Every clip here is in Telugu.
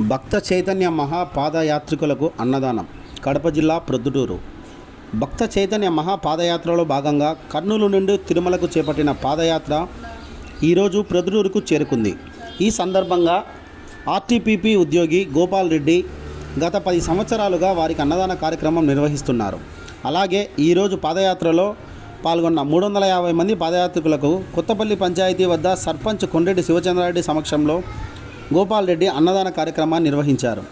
భక్త చైతన్య మహా పాదయాత్రికులకు అన్నదానం కడప జిల్లా ప్రొద్దుటూరు. భక్త చైతన్య మహా పాదయాత్రలో భాగంగా కర్నూలు నుండి తిరుమలకు చేపట్టిన పాదయాత్ర ఈరోజు ప్రొద్దుటూరుకు చేరుకుంది. ఈ సందర్భంగా ఆర్టీపీపీ ఉద్యోగి గోపాల్ రెడ్డి గత పది సంవత్సరాలుగా వారికి అన్నదాన కార్యక్రమం నిర్వహిస్తున్నారు. అలాగే ఈరోజు పాదయాత్రలో పాల్గొన్న మూడు వందల యాభై మంది పాదయాత్రికులకు కొత్తపల్లి పంచాయతీ వద్ద సర్పంచ్ కొండ్రెడ్డి శివచంద్రారెడ్డి సమక్షంలో గోపాల్ రెడ్డి అన్నదాన కార్యక్రమాన్ని నిర్వహించారు.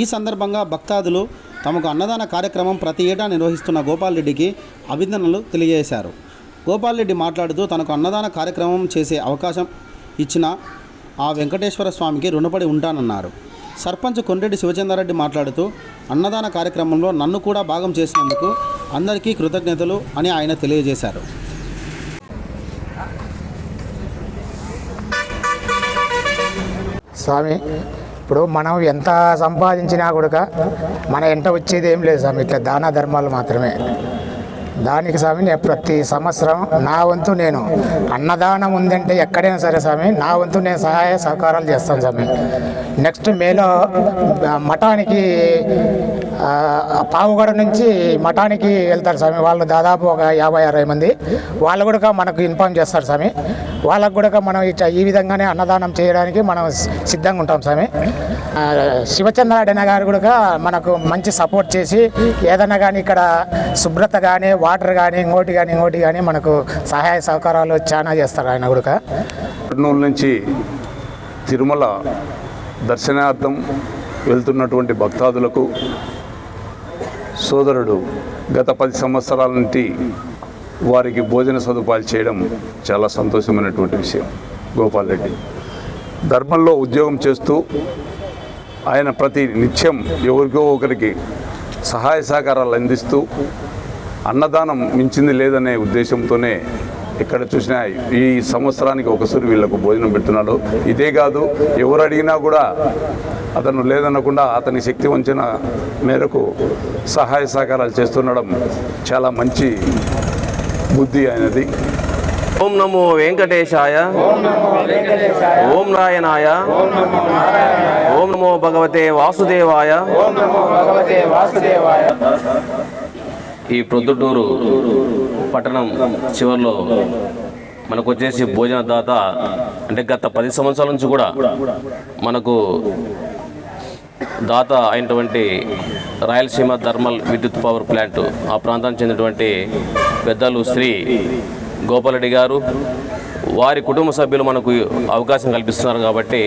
ఈ సందర్భంగా భక్తాదులు తమకు అన్నదాన కార్యక్రమం ప్రతి ఏటా నిర్వహిస్తున్న గోపాల్ రెడ్డికి అభినందనలు తెలియజేశారు. గోపాల్ రెడ్డి మాట్లాడుతూ తనకు అన్నదాన కార్యక్రమం చేసే అవకాశం ఇచ్చిన ఆ వెంకటేశ్వర స్వామికి రుణపడి ఉంటానన్నారు. సర్పంచ్ కొండ్రెడ్డి శివచంద్రారెడ్డి మాట్లాడుతూ అన్నదాన కార్యక్రమంలో నన్ను కూడా భాగం చేసినందుకు అందరికీ కృతజ్ఞతలు అని ఆయన తెలియజేశారు. స్వామి. ఇప్పుడు మనం ఎంత సంపాదించినా కూడా మన ఎంట వచ్చేది ఏం లేదు స్వామి. ఇట్లా దాన ధర్మాలు మాత్రమే. దానికి స్వామి నేను ప్రతి సంవత్సరం నా వంతు నేను అన్నదానం ఉందంటే ఎక్కడైనా సరే స్వామి నా వంతు నేను సహాయ సహకారాలు చేస్తాను స్వామి. నెక్స్ట్ మేలో మఠానికి పావుగడ నుంచి మఠానికి వెళ్తారు స్వామి. వాళ్ళు దాదాపు ఒక యాభై అరవై మంది. వాళ్ళు కూడా మనకు ఇన్ఫామ్ చేస్తారు స్వామి. వాళ్ళకు కూడా మనం ఇట్లా ఈ విధంగానే అన్నదానం చేయడానికి మనం సిద్ధంగా ఉంటాం స్వామి. శివచంద్రాడన గారు కూడా మనకు మంచి సపోర్ట్ చేసి ఏదైనా కానీ ఇక్కడ శుభ్రత కానీ వాటర్ కానీ ఇంకోటి కానీ ఇంకోటి కానీ మనకు సహాయ సహకారాలు చాలా చేస్తారు ఆయన కూడా. కర్నూలు నుంచి తిరుమల దర్శనార్థం వెళ్తున్నటువంటి భక్తాదులకు సోదరుడు గత పది సంవత్సరాల నుండి వారికి భోజన సదుపాయాలు చేయడం చాలా సంతోషమైనటువంటి విషయం. గోపాల్ రెడ్డి ధర్మంలో ఉద్యోగం చేస్తూ ఆయన ప్రతి నిత్యం ఎవరికో ఒకరికి సహాయ సహకారాలు అందిస్తూ అన్నదానం మించింది లేదనే ఉద్దేశంతోనే ఎక్కడ చూసినా ఈ సంవత్సరానికి ఒకసారి వీళ్ళకు భోజనం పెడుతున్నాడు. ఇదే కాదు ఎవరు అడిగినా కూడా అతను లేదనకుండా అతని శక్తి వంచిన మేరకు సహాయ సహకారాలు చేస్తుండడం చాలా మంచి బుద్ధి ఆయనది ఓం నమో వెంకటేశాయ. ఓం నాయనాయ ఓం నమో భగవతే వాసుదేవాయ. ఈ ప్రొద్దుటూరు పట్టణం చివరిలో మనకు వచ్చేసి భోజన దాత అంటే గత పది సంవత్సరాల నుంచి కూడా మనకు దాత అయినటువంటి రాయలసీమ థర్మల్ విద్యుత్ పవర్ ప్లాంట్ ఆ ప్రాంతానికి చెందినటువంటి పెద్దలు శ్రీ గోపాలరెడ్డి గారు. వారి కుటుంబ సభ్యులు మనకు అవకాశం కల్పిస్తున్నారు కాబట్టి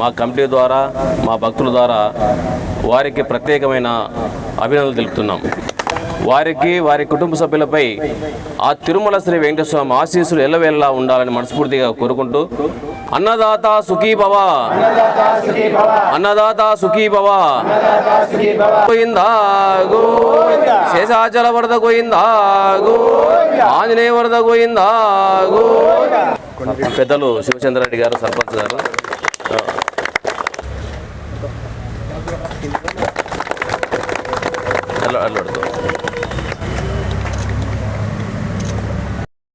మా కమిటీ ద్వారా మా భక్తుల ద్వారా వారికి ప్రత్యేకమైన అభినందనలు తెలుపుతున్నాం. వారికి వారి కుటుంబ సభ్యులపై ఆ తిరుమల శ్రీ వెంకటేశ్వర స్వామి ఆశీస్సులు ఎల్లవేళలా ఉండాలని మనస్ఫూర్తిగా కోరుకుంటూ అన్నదాత సుఖీ భవ. అన్నదాత సుఖీ భవ. గోయిందా శేషాచల వరద గోయిందా గోవింద. ఆంజనేయ వరద గోయిందా పెద్దలు శివచంద్రారెడ్డి గారు సర్పంచ్ గారు. al, al orto.